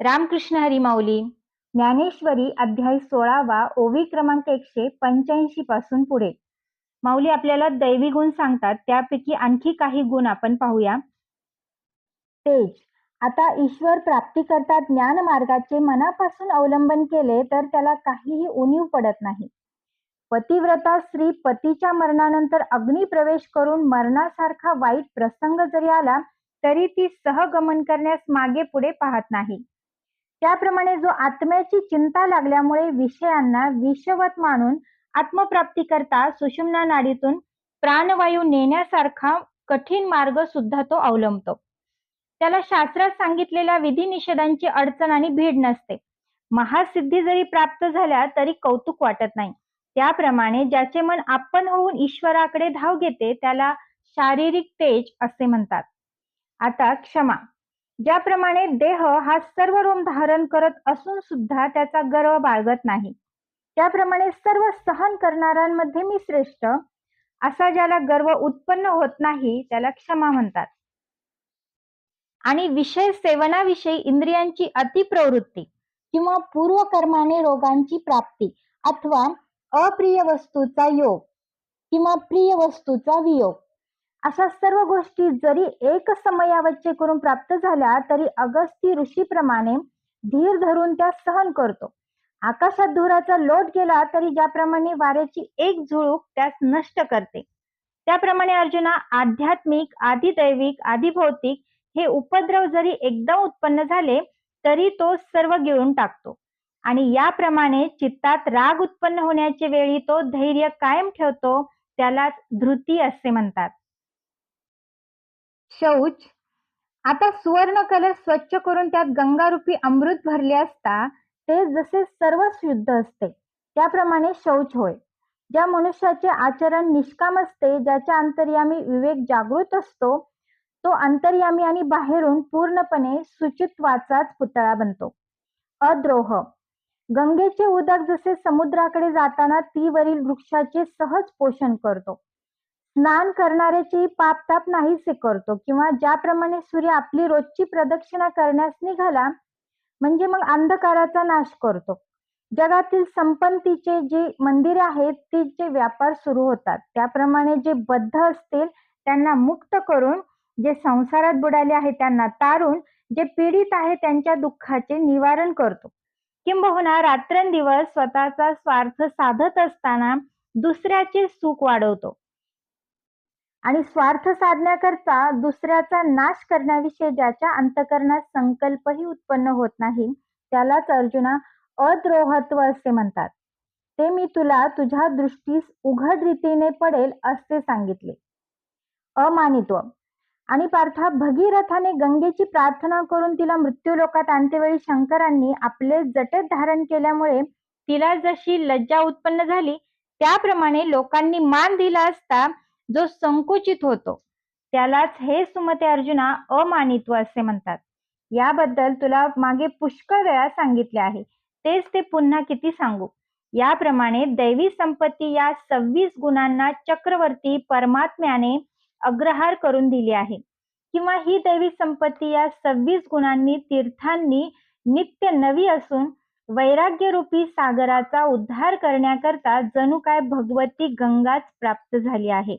रामकृष्ण हरी माऊली. ज्ञानेश्वरी अध्याय सोळावा ओवी क्रमांक एकशे पंच्याऐंशी पासून पुढे. माऊली आपल्याला दैवी गुण सांगतात. त्यापैकी आणखी काही गुण आपण पाहूया. तेज. आता ईश्वर प्राप्ती करता ज्ञान मार्गाचे मनापासून अवलंबन केले तर त्याला काहीही उणीव पडत नाही. पतिव्रता स्त्री पतीच्या मरणानंतर अग्नी प्रवेश करून मरणासारखा वाईट प्रसंग जरी आला तरी ती सहगमन करण्यास मागे पुढे पाहत नाही. त्याप्रमाणे जो आत्म्याची चिंता लागल्यामुळे विषयांना विषवत मानून आत्मप्राप्ती करता सुषुम्ना नाडीतून प्राणवायू नेण्यासारखा कठीण मार्ग सुद्धा तो अवलंबतो. त्याला शास्त्रात सांगितलेल्या विधी निषेधांची अडचण आणि भीड नसते. महासिद्धी जरी प्राप्त झाल्या तरी कौतुक वाटत नाही. त्याप्रमाणे ज्याचे मन आपण होऊन ईश्वराकडे धाव घेते त्याला शारीरिक तेज असे म्हणतात. आता क्षमा. ज्याप्रमाणे देह हा सर्व रोम धारण करत असून सुद्धा त्याचा गर्व बाळगत नाही. त्याप्रमाणे सर्व सहन करणाऱ्यांमध्ये मी श्रेष्ठ असा ज्याला गर्व उत्पन्न होत नाही त्याला क्षमा म्हणतात. आणि विषय सेवनाविषयी इंद्रियांची अतिप्रवृत्ती किंवा पूर्वकर्माने रोगांची प्राप्ती अथवा अप्रिय वस्तूचा योग किंवा प्रिय वस्तूचा वियोग. अशा सर्व गोष्टी जरी एक समयावच्चे करून प्राप्त झाल्या तरी अगस्ती ऋषीप्रमाणे धीर धरून त्या सहन करतो. आकाशात धुराचा लोट गेला तरी ज्याप्रमाणे वाऱ्याची एक झुळूक त्यास नष्ट करते. त्याप्रमाणे अर्जुना आध्यात्मिक आदिदैविक आदिभौतिक हे उपद्रव जरी एकदा उत्पन्न झाले तरी तो सर्व गिळून टाकतो. आणि याप्रमाणे चित्तात राग उत्पन्न होण्याच्या वेळी तो धैर्य कायम ठेवतो त्यालाच धृती असे म्हणतात. शौच. आता सुवर्ण कलर स्वच्छ करून त्यात गंगारूपी अमृत भरले असता ते जसे सर्व शुद्ध असते त्याप्रमाणे शौच होय. ज्या मनुष्याचे आचरण निष्काम असते ज्याच्या अंतर्यामी विवेक जागृत असतो तो अंतर्यामी आणि बाहेरून पूर्णपणे सुचित्वाचाच पुतळा बनतो. अद्रोह. गंगेचे उदक जसे समुद्राकडे जाताना तीवरील वृक्षाचे सहज पोषण करतो. स्नान करणाऱ्याचे पापताप नाहीसे करतो किंवा ज्याप्रमाणे सूर्य आपली रोजची प्रदक्षिणा करण्यास निघाला म्हणजे मग अंधकाराचा नाश करतो. जगातील संपत्तीचे जे मंदिरे आहेत तिचे व्यापार सुरू होतात. त्याप्रमाणे जे बद्ध असतील त्यांना मुक्त करून जे संसारात बुडाले आहे त्यांना तारून जे पीडित आहे त्यांच्या दुःखाचे निवारण करतो. किंबहुना रात्रंदिवस स्वतःचा स्वार्थ साधत असताना दुसऱ्याचे सुख वाढवतो. आणि स्वार्थ साधण्याकरता दुसऱ्याचा नाश करण्याविषयी ज्याच्या अंतकरणात संकल्पही उत्पन्न होत नाही त्यालाच अर्जुना अद्रोहत्व असे म्हणतात. ते मी तुला तुझ्या दृष्टीस उघड रीतीने पडेल असे सांगितले. अमानित्व. आणि पार्था भगीरथाने गंगेची प्रार्थना करून तिला मृत्यूलोकात आणतेवेळी शंकरांनी आपले जटेत धारण केल्यामुळे तिला जशी लज्जा उत्पन्न झाली त्याप्रमाणे लोकांनी मान दिला असता जो संकुचित होतो त्यालाच हे सुमते अर्जुना अमानित्व असे म्हणतात. याबद्दल तुला मागे पुष्कळ वेळा सांगितले आहे. तेच ते पुन्हा किती सांगू? याप्रमाणे दैवी संपत्ती या सव्वीस गुणांना चक्रवर्ती परमात्म्याने अग्रहार करून दिली आहे. किंवा ही दैवी संपत्ती या सव्वीस गुणांनी तीर्थांनी नित्य नवी असून वैराग्य रूपी सागराचा उद्धार करण्याकरता जणू काय भगवती गंगाच प्राप्त झाली आहे.